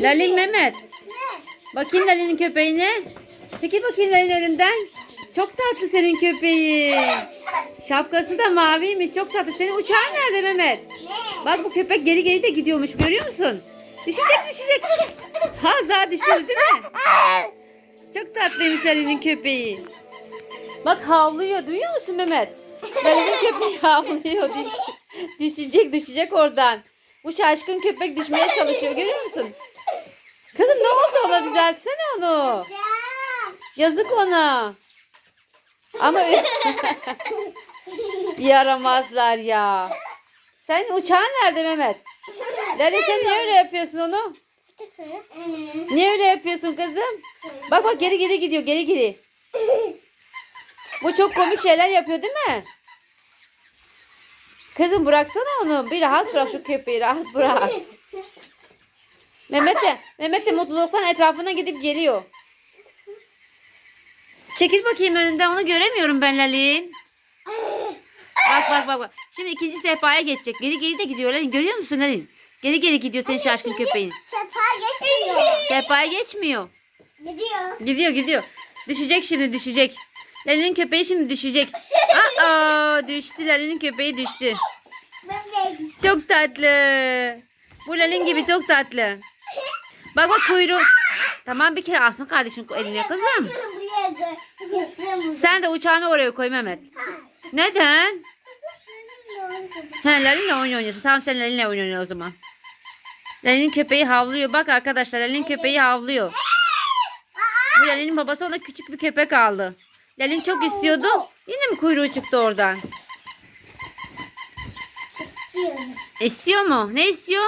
Lalin Mehmet. Bakayım Lalin'in köpeğine. Çekil bakayım Lalin önümden. Çok tatlı senin köpeğin. Şapkası da maviymiş. Çok tatlı. Senin uçağın nerede Mehmet? Bak bu köpek geri geri de gidiyormuş. Görüyor musun? Düşecek düşecek. Ha daha düşüyor değil mi? Çok tatlıymış Lalin'in köpeği. Bak havlıyor. Duyuyor musun Mehmet? Lalin'in köpeği havlıyor. Düş, düşecek düşecek oradan. Bu şaşkın köpek düşmeye çalışıyor. Görüyor musun? Ona? Düzeltsene onu. Yazık ona. Ama yaramazlar ya. Sen uçağın nerede Mehmet? Sen niye öyle yapıyorsun onu? Niye öyle yapıyorsun kızım? Bak bak geri geri gidiyor geri geri. Bu çok komik şeyler yapıyor değil mi? Kızım bıraksana onu. Bir rahat bırak şu köpeği rahat bırak. Mehmet de, Mehmet de mutluluktan etrafına gidip geliyor. Çekil bakayım önünden onu göremiyorum ben Lalin. Bak bak bak bak. Şimdi ikinci sehpaya geçecek. Geri geri de gidiyor Lalin. Görüyor musun Lalin? Geri geri gidiyor senin şaşkın köpeğin. Sefa geçmiyor. Sehpaya geçmiyor. Gidiyor. Gidiyor gidiyor. Düşecek şimdi düşecek. Lalin'in köpeği şimdi düşecek. Aa düştü Lalin'in köpeği düştü. Çok tatlı. Bu Lalin gibi çok tatlı. Bak bak kuyruğu. Tamam bir kere alsın kardeşin eline kızım. Sen de uçağını oraya koy Mehmet. Neden? Sen Lalin'le oyun oynuyorsun. Tamam sen Lalin'le oyna o zaman. Lalin'in köpeği havlıyor. Bak arkadaşlar Lalin'in köpeği havlıyor. Bu Lalin'in babası ona küçük bir köpek aldı. Lalin çok istiyordu. Yine mi kuyruğu çıktı oradan? İstiyor mu? Ne istiyor?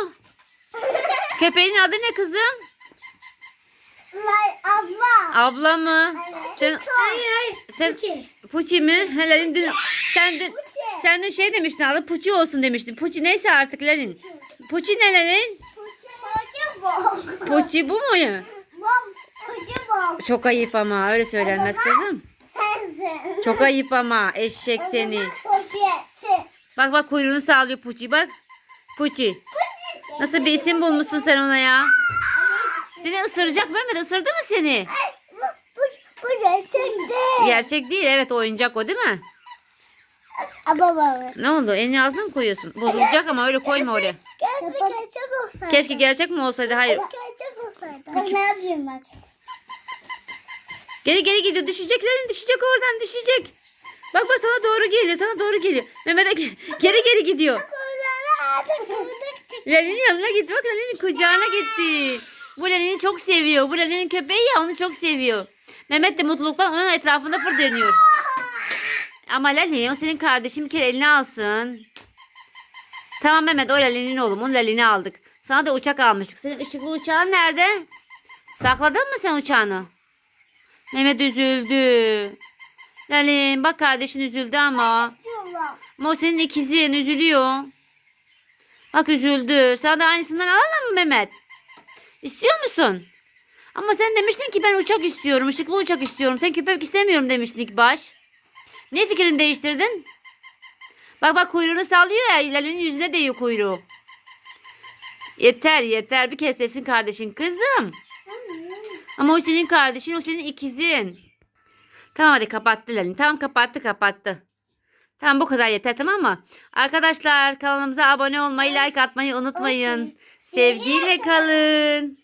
Köpeğin adı ne kızım? Abla. Abla mı? Sen, Hayır hayır. sen Puçi mi? He, Lalin dün sen dün, sen dün şey demiştin adı Puçi olsun demiştin. Puçi neyse artık Lalin. Puçi ne Lalin? Koca bok. Puçi bu mu ya? Bok. Çok ayıp ama öyle söylenmez kızım. Sensin. Çok ayıp ama eşek seni. Koca. Bak bak kuyruğunu sağlıyor Puçi bak. Puçi. Nasıl bir isim bulmuşsun sen ona ya? Seni ısıracak Mehmet ısırdı mı seni? Bu, bu, bu gerçekte. Gerçek değil evet oyuncak o değil mi? Aba baba. Ne oldu elini ağzına mı koyuyorsun? Bozulacak ama öyle koyma oraya. Keşke gerçek olsaydı. Keşke gerçek mi olsaydı hayır. Gerçek olsaydı. Bak ne yapayım bak. Geri geri gidiyor düşeceklerin düşecek oradan düşecek. Bak bak sana doğru geliyor sana doğru geliyor. Mehmet'e ge- geri geri gidiyor. Artık Lali'nin yanına gitti bak Lali'nin kucağına gitti. Bu Lali'ni çok seviyor. Bu Lali'nin köpeği ya onu çok seviyor. Mehmet de mutluluktan onun etrafında fır dönüyor. Ama Lali o senin kardeşin bir kere eline alsın. Tamam Mehmet o Lali'nin oğlum. Onun Lali'ni aldık. Sana da uçak almıştık. Senin ışıklı uçağın nerede? Sakladın mı sen uçağını? Mehmet üzüldü. Lalin bak kardeşin üzüldü ama. Ama o senin ikizin üzülüyor. Bak üzüldü. Sana da aynısından alalım mı Mehmet? İstiyor musun? Ama sen demiştin ki ben uçak istiyorum. ışıklı uçak istiyorum. Sen köpek istemiyorum demiştin ilk baş. Ne fikrini değiştirdin? Bak bak kuyruğunu sallıyor ya. Lale'nin yüzüne değiyor kuyruğu. Yeter yeter. Bir kez sevsin kardeşin kızım. Ama o senin kardeşin o senin ikizin. Tamam hadi kapattı Lalin. Tamam kapattı kapattı. Tamam bu kadar yeter tamam mı? Arkadaşlar kanalımıza abone olmayı, like atmayı unutmayın. Sevgiyle kalın.